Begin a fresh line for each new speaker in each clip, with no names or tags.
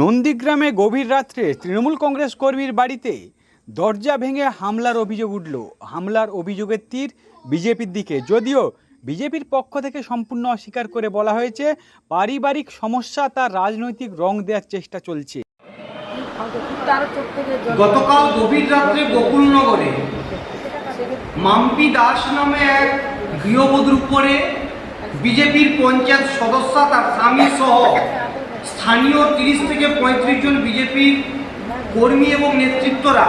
নন্দীগ্রামে গভীর রাত্রে তৃণমূল কংগ্রেস কর্মীর বাড়িতে দরজা ভেঙে হামলার অভিযোগ উঠল। হামলার অভিযোগের তীর বিজেপির দিকে। যদিও বিজেপির পক্ষ থেকে সম্পূর্ণ অস্বীকার করে বলা হয়েছে, পারিবারিক সমস্যা তার রাজনৈতিক রং দেওয়ার চেষ্টা চলছে।
গতকাল গভীর রাত্রে গোকুলনগরে মাম্পি দাস নামে এক গৃহবধূর উপরে বিজেপির পঞ্চায়েত সদস্য, তার স্বামী সহ স্থানীয় তিরিশ থেকে পঁয়ত্রিশ জন বিজেপির কর্মী এবং নেতৃত্বরা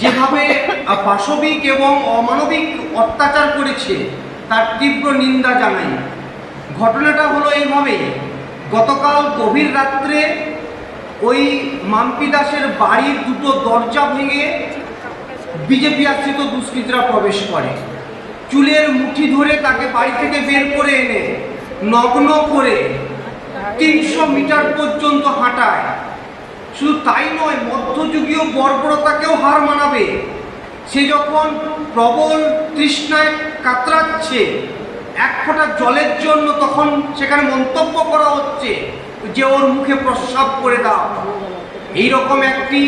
যেভাবে পাশবিক এবং অমানবিক অত্যাচার করেছে, তার তীব্র নিন্দা জানাই। ঘটনাটা হলো এইভাবে, গতকাল গভীর রাত্রে ওই মাম্পি দাসের বাড়ির দুটো দরজা ভেঙে বিজেপি আশ্রিত দুষ্কৃতীরা প্রবেশ করে। চুলের মুঠি ধরে তাকে বাড়ি থেকে বের করে এনে নগ্ন করে তিনশো মিটার পর্যন্ত হাঁটায়। শুধু তাই নয়, মধ্যযুগীয় বর্বরতাকেও হার মানাবে। সে যখন প্রবল তৃষ্ণায় কাতরাচ্ছে, এক ফোঁটা জলের জন্য তখন সেখানে মন্তব্য করা হচ্ছে, যে ওর মুখে প্রস্রাব করে দাও। এইরকম একটি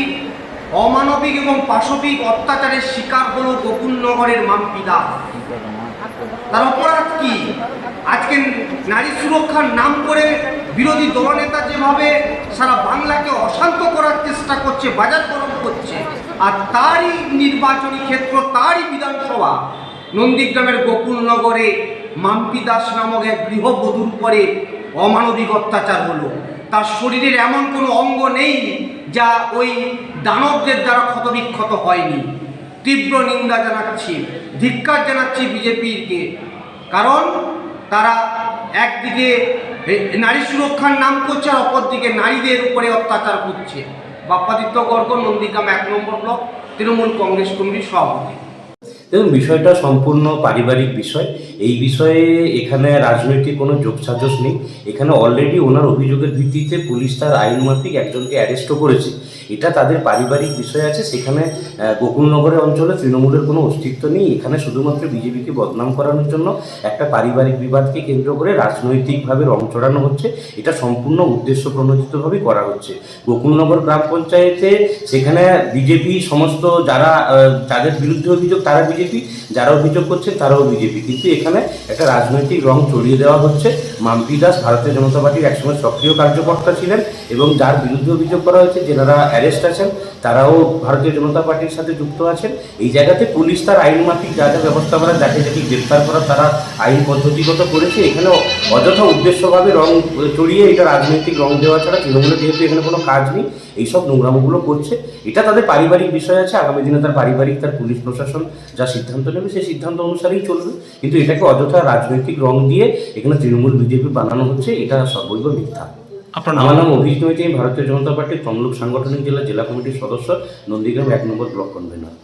অমানবিক এবং পাশবিক অত্যাচারের শিকার হল গোকুলনগরের মাম্পিদা। তার অপরাধ কি? আজকে নারী সুরক্ষার নাম করে বিরোধী দলনেতা যেভাবে সারা বাংলাকে অশান্ত করার চেষ্টা করছে, বাজার গরম করছে, আর তারই নির্বাচনী ক্ষেত্র, তারই বিধানসভা, নন্দীগ্রামের গোকুলনগরে মাম্পি দাস নামক এক গৃহবধূর পরে অমানবিক অত্যাচার হলো। তার শরীরের এমন কোনো অঙ্গ নেই যা ওই দানবদের দ্বারা ক্ষতবিক্ষত হয়নি। তীব্র নিন্দা জানাচ্ছি, ধিক্কার জানাচ্ছি বিজেপিকে, কারণ তারা একদিকে নারী সুরক্ষার নাম করছে আর অপরদিকে নারীদের উপরে অত্যাচার করছে। বাপ্পাদিত্য গর্গ নন্দীগ্রাম এক নম্বর ব্লক, তৃণমূল কংগ্রেস কমিটির সভাপতি।
দেখুন, বিষয়টা সম্পূর্ণ পারিবারিক বিষয়। এই বিষয়ে এখানে রাজনৈতিক কোনো যোগসাজস নেই। এখানে অলরেডি ওনার অভিযোগের ভিত্তিতে পুলিশ তার আইন মাফিক একজনকে অ্যারেস্টও করেছে। এটা তাদের পারিবারিক বিষয় আছে। সেখানে গোকুলনগরের অঞ্চলে তৃণমূলের কোনো অস্তিত্ব নেই। এখানে শুধুমাত্র বিজেপিকে বদনাম করানোর জন্য একটা পারিবারিক বিবাদকে কেন্দ্র করে রাজনৈতিকভাবে রং চড়ানো হচ্ছে। এটা সম্পূর্ণ উদ্দেশ্য প্রণোদিতভাবে করা হচ্ছে। গোকুলনগর গ্রাম পঞ্চায়েতে সেখানে বিজেপি সমস্ত যারা যাদের বিরুদ্ধে অভিযোগ, তারা বিজেপি যারা অভিযোগ করছেন তারাও বিজেপি। কিন্তু এখানে একটা রাজনৈতিক রং চড়িয়ে দেওয়া হচ্ছে। মাম্পি দাস ভারতীয় জনতা পার্টির একসময় সক্রিয় কার্যকর্তা ছিলেন এবং যার বিরুদ্ধে অভিযোগ করা হয়েছে যেনারা অ্যারেস্ট আছেন, তারাও ভারতীয় জনতা পার্টির সাথে যুক্ত আছেন। এই জায়গাতে পুলিশ তার আইন মাফিক যা যা ব্যবস্থা করা যাকে যাকে গ্রেপ্তার করা, তারা আইন পদ্ধতিগত করেছে। এখানে অযথা উদ্দেশ্যভাবে রং চড়িয়ে এটা রাজনৈতিক রং দেওয়া ছাড়া তৃণমূলের যেহেতু এখানে কোনো কাজ নেই, এইসব নোংরামোগুলো করছে। এটা তাদের পারিবারিক বিষয় আছে। আগামী দিনে তার পারিবারিক, তার পুলিশ প্রশাসন যা সিদ্ধান্ত নেবে সেই সিদ্ধান্ত অনুসারেই চলবে। কিন্তু এটাকে অযথা রাজনৈতিক রং দিয়ে এখানে তৃণমূল বিজেপি বানানো হচ্ছে এটা সর্বৈব মিথ্যা।
আপনার
আমার নাম অভিজিৎ আমি ভারতীয় জনতা পার্টির তমলুক সাংগঠনিক জেলা জেলা কমিটির সদস্য নন্দীগ্রাম এক নম্বর ব্লক কনভেনর।